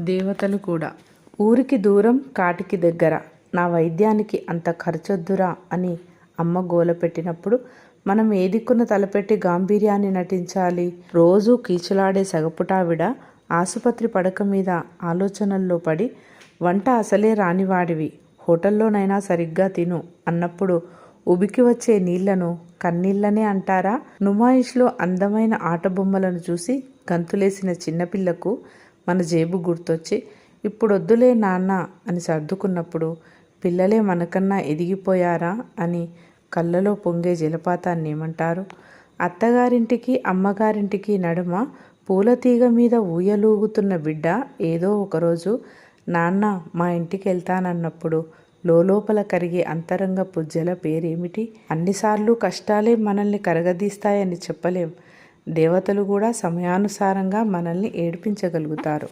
దేవతలు కూడా. ఊరికి దూరం కాటికి దగ్గర. నా వైద్యానికి అంత ఖర్చొద్దురా అని అమ్మ గోల పెట్టినప్పుడు మనం ఏ దిక్కున తలపెట్టి గాంభీర్యాన్ని నటించాలి? రోజూ కీచులాడే సగపుటావిడ ఆసుపత్రి పడక మీద ఆలోచనల్లో పడి వంట అసలే రానివాడివి. హోటల్లోనైనా సరిగ్గా తిను అన్నప్పుడు ఉబికి వచ్చే నీళ్ళను కన్నీళ్ళనే అంటారా? నుమాయిష్లో అందమైన ఆట బొమ్మలను చూసి గంతులేసిన చిన్నపిల్లకు మన జేబు గుర్తొచ్చి ఇప్పుడు వద్దులే నాన్న అని సర్దుకున్నప్పుడు పిల్లలే మనకన్నా ఎదిగిపోయారా అని కళ్ళలో పొంగే జలపాతాన్ని ఏమంటారు అత్తగారింటికి అమ్మగారింటికి నడుమ పూలతీగ మీద ఊయలూగుతున్న బిడ్డ ఏదో ఒకరోజు నాన్న మా ఇంటికి వెళ్తానన్నప్పుడు లోపల కరిగే అంతరంగపు జల పేరేమిటి? అన్నిసార్లు కష్టాలే మనల్ని కరగదీస్తాయని చెప్పలేం. దేవతలు కూడా సమయానుసారంగా మనల్ని ఏడిపించగలుగుతారు.